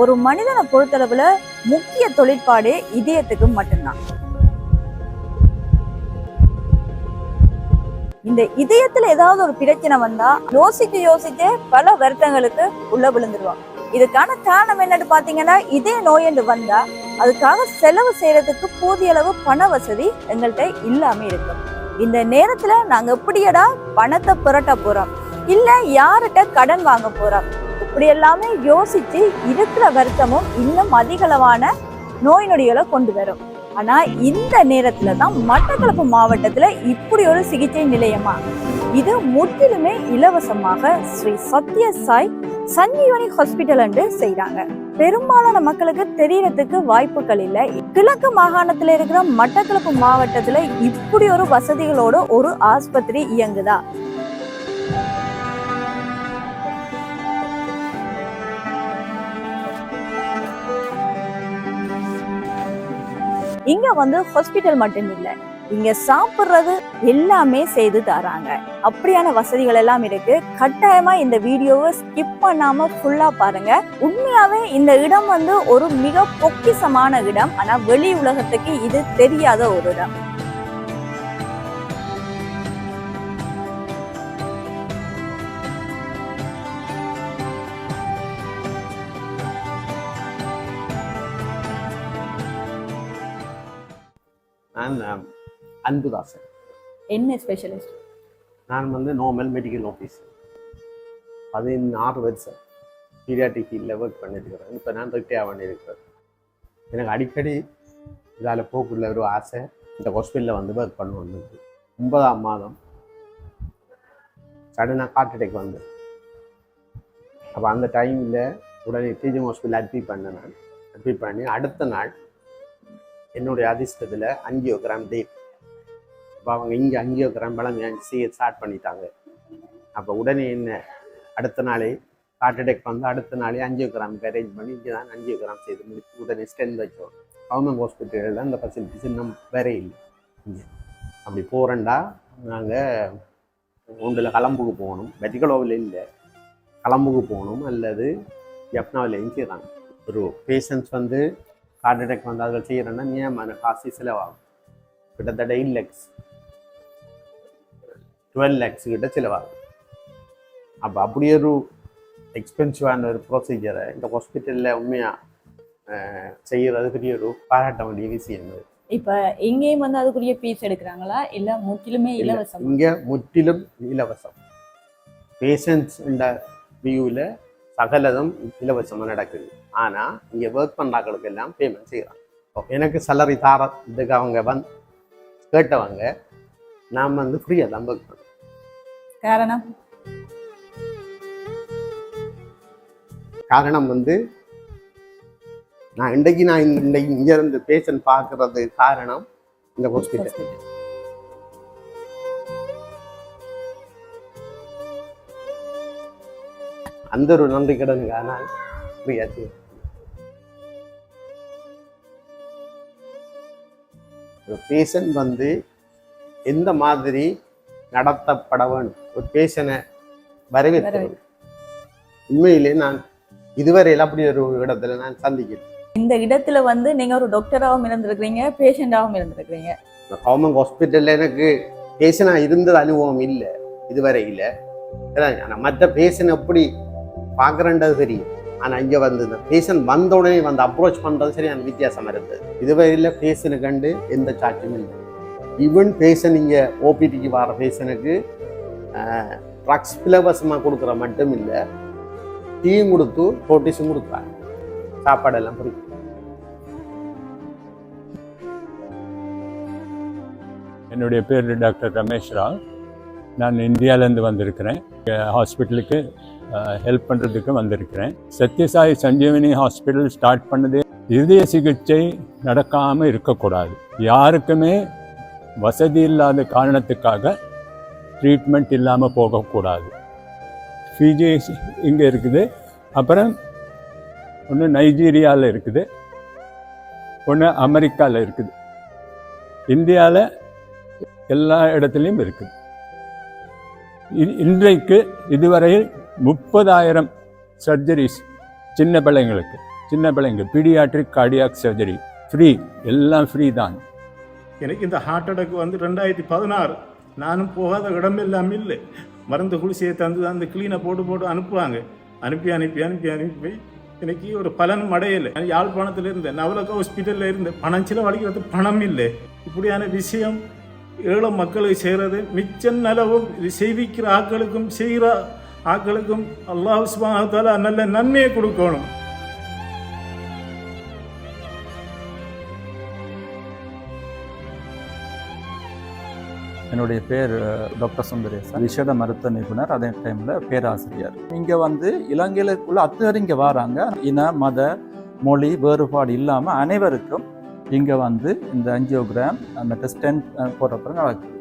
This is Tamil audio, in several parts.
ஒரு மனிதனை பொறுத்தளவுல முக்கிய தொழிற்பாடு இதயத்துக்கு மட்டும்தான். இந்த இதயத்துல ஏதாவது ஒரு பிரச்சனை வந்தா யோசிக்க யோசிக்க பல வருத்தங்களுக்கு உள்ள விழுந்துருவாங்க இதுக்கான காரணம் என்னன்னு பாத்தீங்கன்னா இதய நோய் என்று வந்தா அதுக்காக செலவு செய்யறதுக்கு போதிய அளவு பண வசதி எங்கள்கிட்ட இல்லாம இருக்கு இந்த நேரத்துல நாங்க எப்படியடா பணத்தை புரட்ட போறோம்? இல்ல யார்கிட்ட கடன் வாங்க போறோம்? இப்படி எல்லாமே யோசித்து இருக்கிற வருத்தமும் இன்னும் அதிகளவான நோய் நொடிகளை கொண்டு வரும். ஆனால் இந்த நேரத்தில் தான் மட்டக்களப்பு மாவட்டத்தில் இப்படி ஒரு சிகிச்சை நிலையமா? இது முற்றிலுமே இலவசமாக ஸ்ரீ சத்ய சாய் சஞ்சீவனி ஹாஸ்பிட்டல் என்று செய்கிறாங்க பெரும்பாலான மக்களுக்கு தெரியறதுக்கு வாய்ப்புகள் இல்லை. கிழக்கு மாகாணத்தில் இருக்கிற மட்டக்களப்பு மாவட்டத்தில் இப்படி ஒரு வசதிகளோட ஒரு ஆஸ்பத்திரி இயங்குதா? இங்க வந்து ஹாஸ்பிட்டல் மட்டும் இல்ல. இங்க சாப்பிடுறது எல்லாமே செய்து தராங்க. அப்படியான வசதிகள் எல்லாம் இருக்கு. கட்டாயமா இந்த வீடியோவை ஸ்கிப் பண்ணாம ஃபுல்லா பாருங்க. உண்மையாவே இந்த இடம் வந்து ஒரு மிக பொக்கிசமான இடம். ஆனா வெளி உலகத்துக்கு இது தெரியாத ஒரு இடம். அன்புதாசன். என்ன ஸ்பெஷலிஸ்ட் நான் வந்து நார்மல் மெடிக்கல் ஆஃபீஸர் பதினாறு வருஷம் பீரியாட்டிக் ஃபீல்டில் ஒர்க் பண்ணியிருக்கிறேன் இப்போ நான் ரிட்டையர் பண்ணியிருக்கிறேன் எனக்கு அடிக்கடி இதால் போக்குள்ள ஒரு ஆசை. இந்த ஹாஸ்பிட்டலில் வந்து ஒர்க் பண்ண வந்தது ஒன்பதாம் மாதம் சடனாக ஹார்ட் அட்டாக் வந்து. அப்போ அந்த டைமில் உடனே டீச்சிங் ஹாஸ்பிட்டல் அட்மிட் பண்ணேன் நான். அட்மிட் பண்ணி அடுத்த நாள் என்னுடைய அதிர்ஷ்டத்தில் அஞ்சியோகிராம் டேட் இப்போ அவங்க இங்கே அஞ்சியோகிராம் பலம் செய்ய ஸ்டார்ட் பண்ணிட்டாங்க. அப்போ உடனே என்ன? அடுத்த நாளே ஹார்ட் அட்டாக் வந்து அடுத்த நாளே அஞ்சியோகிராமுக்கு அரேஞ்ச் பண்ணி இங்கே தான் அஞ்சியோகிராம் செய்து முடிச்சு உடனே ஸ்டென் வச்சோம். கவர்மெண்ட் ஹாஸ்பிட்டலில் அந்த ஃபெசிலிட்டிஸ் இன்னும் வேற இல்லை. இங்கே. அப்படி போகிறேன்டா நாங்கள் ஒன்றில் கலம்புக்கு போகணும். மெடிக்கலோவில் இல்லை. கலம்புக்கு போகணும். அல்லது ஜப்னாவிலையும் செய்கிறாங்க ஒரு பேஷண்ட்ஸ் வந்து ஹார்ட் அட்டாக் வந்து அதில் செய்கிறேன்னா நியமான காசு செலவாகும். கிட்டத்தட்ட இல்லை. டுவெல் லேக்ஸ் கிட்ட செலவாகும் அப்போ அப்படி ஒரு எக்ஸ்பென்சிவான ஒரு ப்ரொசீஜரை இந்த ஹாஸ்பிட்டலில் உண்மையாக செய்கிறது பெரிய ஒரு பாராட்ட வேண்டிய விஷயம் இது. இப்ப எங்கேயும் வந்து அதுக்குரிய பீஸ் எடுக்கிறாங்களா? இல்ல முற்றிலுமே இலவசம்? இங்கே முற்றிலும் இலவசம். பேஷண்ட்ஸ் இந்த வியூவில் சகலதும் இலவசமாக நடக்குது. ஆனால் இங்கே ஒர்க் பண்ணுறாங்களுக்கு எல்லாம் பேமெண்ட் செய்கிறாங்க எனக்கு salary தார இதுக்கு அவங்க வந்து கேட்டவங்க நான் வந்து ஃப்ரீயாக தான் ஒர்க் பண்ணுறேன் காரணம்? காரணம் வந்து நான் இன்றைக்கு நான் இந்த- இன்றைக்கு இங்கே இருந்து பேஷண்ட் பார்க்கறது காரணம் இந்த ஹாஸ்பிட்டல் அந்த ஒரு நன்றி கடனுக்காக நான் ஃப்ரீயாக செய்வேன் ஒரு பேஷண்ட் வந்து எந்த மாதிரி நடத்தப்பட வேண்டும்? ஒரு பேஷனை வரவேற்கிறது உண்மையிலே நான் இதுவரையில் அப்படி ஒரு இடத்துல நான் சந்திக்கிறேன் இந்த இடத்துல வந்து நீங்க ஒரு டாக்டராகவும் இருந்திருக்கிறீங்க பேஷண்டாகவும் இருந்திருக்கிறீங்க. கவர்மெண்ட் ஹாஸ்பிட்டலில் எனக்கு பேஷனாக இருந்தது அனுபவம் இல்லை இதுவரை இல்லை ஆனால் மற்ற பேஷன் எப்படி பார்க்குறன்றது தெரியும். ஆனால் இங்கே வந்து இந்த பேஷண்ட் வந்த உடனே வந்து அப்ரோச் பண்ணுறது சரியான வித்தியாசமாக இருந்தது. இதுவரையில் பேஷனை கண்டு எந்த சாட்சியும் இல்லை. ஈவன் பேஷன் இங்கே ஓபிடிக்கு வர பேஷனுக்கு ட்ரக்ஸ் இலவசமாக கொடுக்குற மட்டும் இல்லை டீயும் கொடுத்து ப்ரோட்டீஸும் கொடுக்குறாங்க. சாப்பாடெல்லாம் பிடிக்கும் என்னுடைய பேர் டாக்டர் ரமேஷ் ராவ். நான் இந்தியாவிலேருந்து வந்திருக்கிறேன். ஹாஸ்பிட்டலுக்கு ஹெல்ப் பண்ணுறதுக்கு வந்திருக்கிறேன். சத்யசாய் சஞ்சீவனி ஹாஸ்பிட்டல் ஸ்டார்ட் பண்ணது இதய சிகிச்சை நடக்காமல் இருக்கக்கூடாது. யாருக்குமே வசதி இல்லாத காரணத்துக்காக ட்ரீட்மெண்ட் இல்லாமல் போகக்கூடாது. ஃபிஜி இங்கே இருக்குது. அப்புறம் ஒன்று நைஜீரியாவில் இருக்குது. ஒன்று அமெரிக்காவில் இருக்குது. இந்தியாவில் எல்லா இடத்துலையும் இருக்குது. இ- இன்றைக்கு இதுவரையில் முப்பதாயிரம் சர்ஜரிஸ் சின்ன பிள்ளைங்களுக்கு. சின்ன பிள்ளைங்க பீடியாட்ரிக் கார்டியாக் சர்ஜரி ஃப்ரீ எல்லாம் ஃப்ரீ தான். எனக்கு இந்த ஹார்ட் அட்டாக் வந்து ரெண்டாயிரத்தி பதினாறு நானும் போகாத இடம் எல்லாம் இல்லை. மருந்து குளிசையை தந்து அந்த கிளீனை போட்டு போட்டு அனுப்புவாங்க. அனுப்பி அனுப்பி அனுப்பி அனுப்பி. எனக்கு ஒரு பலனும் அடையலை. யாழ்ப்பாணத்தில் இருந்தேன். நவலக ஹாஸ்பிட்டலில் இருந்தேன். பணம் சில செலவழிக்கிறது பணம் இல்லை. இப்படியான விஷயம் ஏழை மக்களுக்கு செய்கிறது மிச்சம் நலவும் இது செய்விக்கிற ஆக்களுக்கும் செய்கிற ஆக்களுக்கும் அல்லாஹ் சுபானத்தால நல்ல நன்மையை கொடுக்கணும். என்னுடைய பேர் டாக்டர் சுந்தரேசன். விஷேட மருத்துவ நிபுணர் அதே டைமில் பேராசிரியர். இங்கே வந்து இலங்கையில் உள்ள அத்தனை இங்கே வராங்க. இன மத மொழி வேறுபாடு இல்லாமல் அனைவருக்கும் இங்கே வந்து இந்த அஞ்சியோகிராம் அந்த ஸ்டென்ட் போடுறப்ப நடக்குது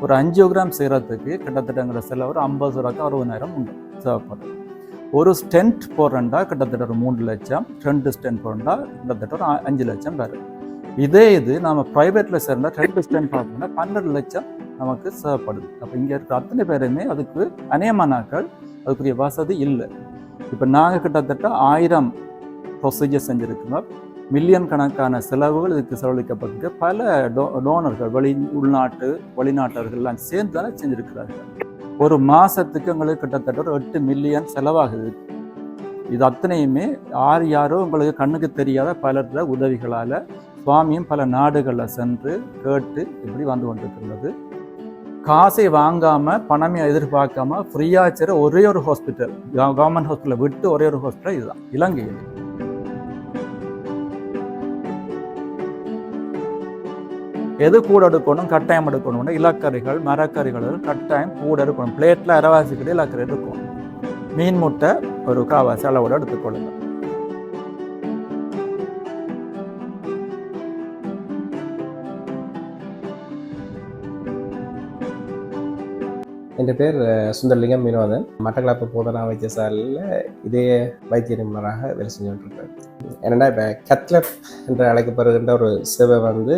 ஒரு அஞ்சியோகிராம் செய்கிறதுக்கு கிட்டத்தட்டங்கிற செலவு ஒரு ஐம்பது ரூபாய்க்கு அறுபதாயிரம் உண்டு. தேவைப்படும் ஒரு ஸ்டென்ட் போடுறேன்டா கிட்டத்தட்ட ஒரு மூணு லட்சம். ரெண்டு ஸ்டென்ட் போடுறா கிட்டத்தட்ட ஒரு அ- அஞ்சு லட்சம் வரும். இதே இது நம்ம ப்ரைவேட்டில் சேர்ந்த ரெண்டு ஸ்டென்ட் பார்த்தோம்னா பன்னெண்டு லட்சம் நமக்கு சேவைப்படுது அப்போ இங்கே இருக்கிற அத்தனை பேருமே அதுக்கு அநேகமானாக்கள் அதுக்குரிய வசதி இல்லை. இப்போ நாங்கள் கிட்டத்தட்ட ஆயிரம் ப்ரொசீஜர் செஞ்சுருக்கிறோம். மில்லியன் கணக்கான செலவுகள் இதுக்கு செலவழிக்கப்பட்டு பல டோ டோனர்கள் வெளி உள்நாட்டு வெளிநாட்டவர்கள்லாம் சேர்ந்து தானே செஞ்சுருக்கிறார்கள். ஒரு மாதத்துக்கு எங்களுக்கு கிட்டத்தட்ட ஒரு எட்டு மில்லியன் செலவாகுது. இது அத்தனையுமே யார் யாரோ உங்களுக்கு கண்ணுக்கு தெரியாத பலர உதவிகளால் சுவாமியும் பல நாடுகளில் சென்று கேட்டு இப்படி வந்து கொண்டிருக்கிறது காசை வாங்காமல் பணமே எதிர்பார்க்காம ஃப்ரீயாக வச்சுற ஒரே ஒரு ஹாஸ்பிட்டல் கவர்மெண்ட் ஹாஸ்பிட்டலை விட்டு ஒரே ஒரு ஹாஸ்பிட்டல் இதுதான் இலங்கையில். எது கூட எடுக்கணும் கட்டாயம் எடுக்கணும்னா இலக்கறிகள் மரக்கறிகள் கட்டாயம் கூட எடுக்கணும். பிளேட்டில் அரைவாசி கிட்ட இலக்கறி எடுக்கணும். மீன் முட்டை ஒரு காவாசி அளவோட எடுத்துக்கொள்ளுங்கள் என் பேர் சுந்தர்லிங்கம் சுந்தரலிங்கம் வினோதன் மட்டக்களப்பு போதனா வைத்தியசாலையில் இதே வைத்திய நிபுணராக வேலை செஞ்சுட்டு என்னென்னா இப்போ கத்லப் என்று அழைக்கப்படுகின்ற ஒரு சேவை வந்து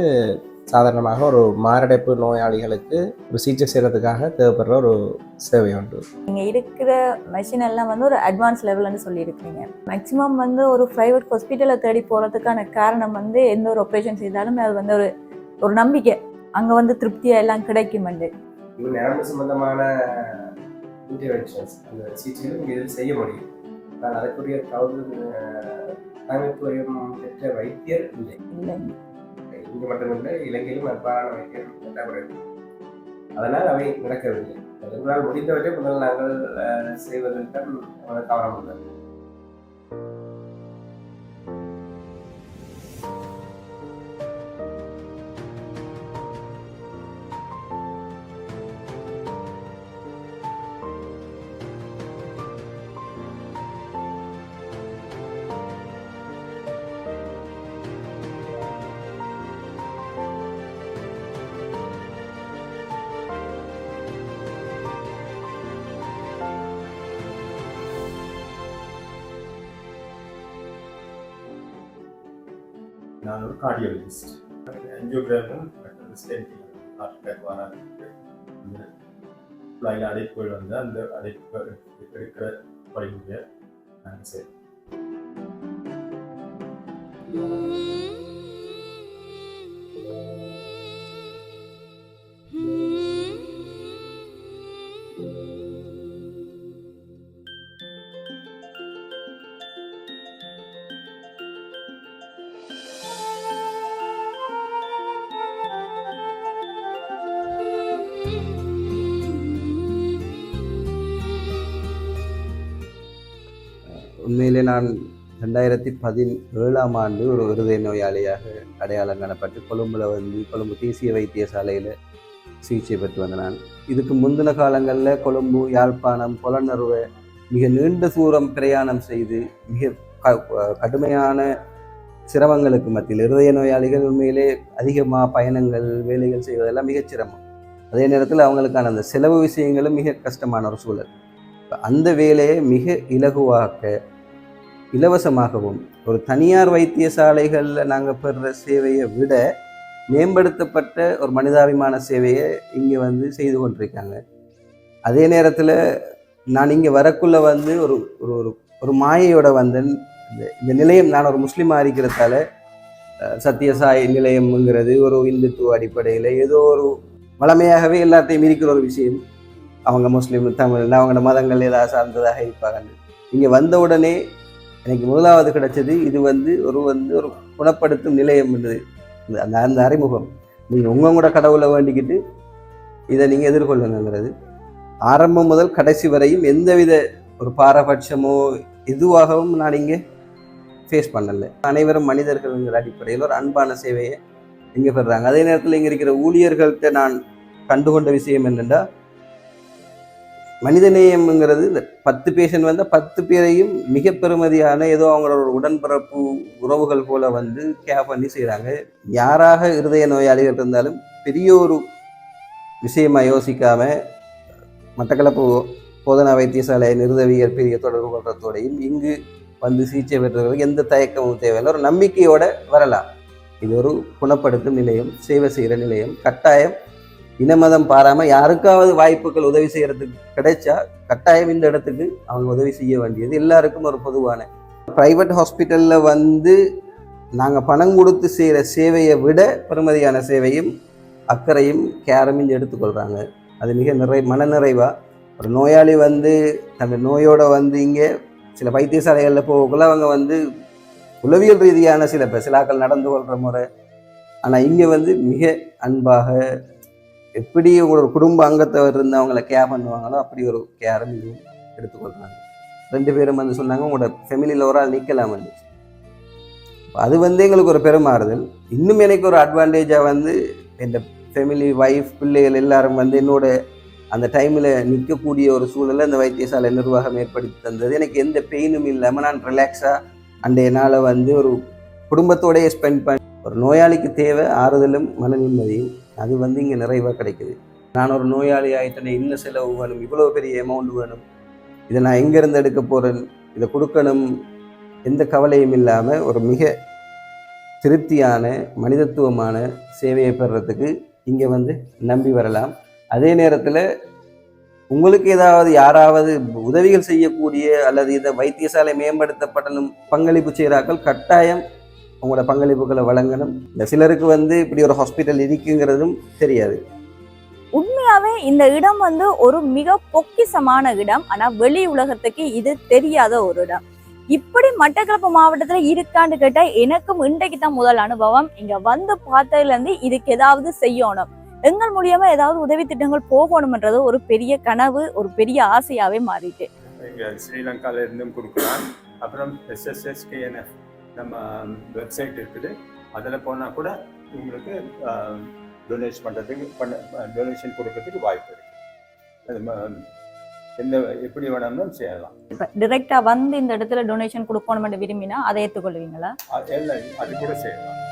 சாதாரணமாக ஒரு மாரடைப்பு நோயாளிகளுக்கு ஒரு சிகிச்சை செய்கிறதுக்காக தேவைப்படுற ஒரு சேவை உண்டு நீங்கள் இருக்கிற மெஷின் எல்லாம் வந்து ஒரு அட்வான்ஸ் லெவல்னு சொல்லியிருக்கீங்க மேக்ஸிமம் வந்து ஒரு ப்ரைவேட் ஹாஸ்பிட்டலை தேடி போகிறதுக்கான காரணம் வந்து எந்த ஒரு ஆப்ரேஷன் செய்தாலும் அது வந்து ஒரு ஒரு நம்பிக்கை அங்கே வந்து திருப்தியாக எல்லாம் கிடைக்குமெண்டு நரம்பு சம்பந்தமான இன்டர்வென்ஷன்ஸ் அந்த சிகிச்சைகளும் இதில் செய்ய முடியும். ஆனால் அதுக்குரிய தகுதி அமைப்புரியம் பெற்ற வைத்தியர் இல்லை. இங்கு மட்டுமில்லை இலங்கையிலும் அன்பான வைத்தியம் பற்றாக்குறை அதனால் அவை நடக்கவில்லை. எங்களால் முடிந்தவரை முதல் நாங்கள் செய்வதில் தான் கவனம் உள்ளது நான் ஒரு கார்டியாலஜிஸ்ட் ஆன்ஜியோகிராமும் ஸ்டென்டிங் ஹார்ட் அட்டாக் வராது அந்த குழாயில் அடைப்புகள் வந்து அந்த அடைப்பு எடுக்கிற வழிமுறையை நாங்கள் செய்வோம் உண்மையிலே நான் ரெண்டாயிரத்தி பதினேழாம் ஆண்டு ஒரு இருதய நோயாளியாக அடையாளம் காணப்பட்டு கொழும்புல வந்து கொழும்பு தேசிய வைத்தியசாலையில் சிகிச்சை பெற்று வந்தேன் நான். இதுக்கு முந்தின காலங்களில் கொழும்பு யாழ்ப்பாணம் புலனறுவை மிக நீண்ட தூரம் பிரயாணம் செய்து மிக க- கடுமையான சிரமங்களுக்கு மத்தியில் இருதய நோயாளிகள் உண்மையிலே அதிகமாக பயணங்கள் வேலைகள் செய்வதெல்லாம் மிகச் சிரமம். அதே நேரத்தில் அவங்களுக்கான அந்த செலவு விஷயங்களும் மிக கஷ்டமான ஒரு சூழல். அந்த வேலையை மிக இலகுவாக்க இலவசமாகவும் ஒரு தனியார் வைத்தியசாலைகளில் நாங்கள் பெறுற சேவையை விட மேம்படுத்தப்பட்ட ஒரு மனிதாபிமான சேவையை இங்கே வந்து செய்து கொண்டிருக்காங்க. அதே நேரத்தில் நான் இங்கே வரக்குள்ளே வந்து ஒரு ஒரு ஒரு ஒரு மாயையோட வந்தேன். இந்த இந்த நிலையம் நான் ஒரு முஸ்லீமாக இருக்கிறதால சத்யசாய் நிலையம்ங்கிறது ஒரு இந்துத்துவ அடிப்படையில் ஏதோ ஒரு வளமையாகவே எல்லாத்தையும் இருக்கிற ஒரு விஷயம். அவங்க முஸ்லீம் தமிழ் அவங்களோட மதங்கள் ஏதாவது சார்ந்ததாக இருப்பாங்க இங்கே வந்த உடனே எனக்கு முதலாவது கிடைச்சது இது வந்து ஒரு வந்து ஒரு குணப்படுத்தும் நிலையம் இருந்தது இந்த- அந்த அந்த அறிமுகம். நீங்கள் உங்களோட கடவுளை வேண்டிக்கிட்டு இதை நீங்கள் எதிர்கொள்ளுங்கிறது ஆரம்பம் முதல் கடைசி வரையும் எந்தவித ஒரு பாரபட்சமோ எதுவாகவும் நான் இங்கே ஃபேஸ் பண்ணலை. அனைவரும் மனிதர்கள்ங்கிற அடிப்படையில் ஒரு அன்பான சேவையை இங்கே பெறுறாங்க அதே நேரத்தில் இங்கே இருக்கிற ஊழியர்கள்ட்ட நான் கண்டுகொண்ட விஷயம் என்னென்னா மனிதநேயம்ங்கிறது இந்த பத்து பேஷண்ட் வந்தால் பத்து பேரையும் மிக பெருமதியான ஏதோ அவங்களோட உடன்பிறப்பு உறவுகள் போல வந்து கேர் பண்ணி செய்கிறாங்க யாராக இருதய நோயாளிகள் இருந்தாலும் பெரிய ஒரு விஷயமாக யோசிக்காம மட்டக்களப்பு போதனா வைத்தியசாலை நிறுதவியல் பெரிய தொடர்பு கொள்றதோடையும் இங்கு வந்து சிகிச்சை பெற்றவர்களுக்கு எந்த தயக்கமும் தேவையில்லை. ஒரு நம்பிக்கையோட வரலாம். இது ஒரு குணப்படுத்தும் நிலையம் சேவை செய்கிற நிலையம். கட்டாயம் இனமதம் பாராமல் யாருக்காவது வாய்ப்புகள் உதவி செய்கிறதுக்கு கிடைச்சா கட்டாயம் இந்த இடத்துக்கு அவங்க உதவி செய்ய வேண்டியது. எல்லாருக்கும் ஒரு பொதுவான. ப்ரைவேட் ஹாஸ்பிட்டலில் வந்து நாங்கள் பணம் கொடுத்து செய்கிற சேவையை விட பெருமதியான சேவையும் அக்கறையும் கேரும் இங்கே எடுத்துக்கொள்கிறாங்க அது மிக நிறை மனநிறைவா. ஒரு நோயாளி வந்து தங்கள் நோயோட வந்து இங்கே சில வைத்தியசாலைகளில் போகக்குள்ள அவங்க வந்து உளவியல் ரீதியான சில பெசிலாக்கள் சிலாக்கள் நடந்து கொள்கிற முறை. ஆனால் இங்கே வந்து மிக அன்பாக எப்படி ஒரு குடும்ப அங்கத்தவர் இருந்து அவங்கள கேர் பண்ணுவாங்களோ அப்படி ஒரு கேரும் இதுவும் எடுத்துக்கொள்கிறாங்க ரெண்டு பேரும் வந்து சொன்னாங்க உங்களோட ஃபெமிலியில் ஒரு ஆள் நிற்கலாம் வந்து அது வந்து எங்களுக்கு ஒரு பெருமாறுதல். இன்னும் எனக்கு ஒரு அட்வான்டேஜாக வந்து என் ஃபேமிலி ஒய்ஃப் பிள்ளைகள் எல்லாரும் வந்து என்னோட அந்த டைமில் நிற்கக்கூடிய ஒரு சூழலை அந்த வைத்தியசாலை நிர்வாகம் ஏற்படுத்தி தந்தது. எனக்கு எந்த பெயினும் இல்லாமல் நான் ரிலாக்ஸாக அந்த நாளை வந்து ஒரு குடும்பத்தோடையே ஸ்பெண்ட் பண்ணி ஒரு நோயாளிக்கு தேவை ஆறுதலும் மன நிம்மதியும். அது வந்து இங்கே நிறைவாக கிடைக்குது. நான் ஒரு நோயாளி ஆகிட்டேனே இன்னும் செலவு வேணும் இவ்வளோ பெரிய அமௌண்ட் வேணும். இதை நான் எங்கேருந்து எடுக்க போகிறேன் இதை கொடுக்கணும் எந்த கவலையும் இல்லாமல் ஒரு மிக திருப்தியான மனிதத்துவமான சேவையை பெறுறதுக்கு இங்கே வந்து நம்பி வரலாம். அதே நேரத்தில் உங்களுக்கு ஏதாவது யாராவது உதவிகள் செய்யக்கூடிய அல்லது இதை வைத்தியசாலை மேம்படுத்தப்படணும் பங்களிப்பு செய்கிறாக்கள் கட்டாயம் உங்களோட பங்களிப்புகளை வழங்கணும். இந்த சிலருக்கு வந்து இப்படி ஒரு ஹாஸ்பிட்டல் இருக்குங்கிறதும் தெரியாது. உண்மையாவே இந்த இடம் வந்து ஒரு மிக பொக்கிசமான இடம். ஆனா வெளி உலகத்துக்கு இது தெரியாத ஒரு இடம். இப்படி மட்டக்களப்பு மாவட்டத்துல இருக்கான்னு கேட்டா எனக்கும் இன்றைக்கு தான் முதல் அனுபவம். இங்க வந்து பார்த்ததுல இருந்து இதுக்கு ஏதாவது செய்யணும். எங்கள் மூலியமா ஏதாவது உதவி திட்டங்கள் போகணும்ன்றது ஒரு பெரிய கனவு ஒரு பெரிய ஆசையாவே மாறிட்டு. இங்கே ஸ்ரீலங்கால இருந்தும் கொடுக்கலாம். அப்புறம் எஸ்எஸ்எஸ்கேஎன்எஃப் நம்ம வெப்சைட் இருக்குது. அதில் போனால் கூட உங்களுக்கு டொனேட் பண்ணுறதுக்கு பண்ண டொனேஷன் கொடுக்கறதுக்கு வாய்ப்பு இருக்குது எந்த எப்படி வேணாலும் செய்யலாம். இப்ப டிரெக்டா வந்து இந்த இடத்துல டொனேஷன் கொடுக்கணும்னு விரும்பினா அதை ஏற்றுக்கொள்வீங்களா எல்லாம் அது கூட செய்யலாம்.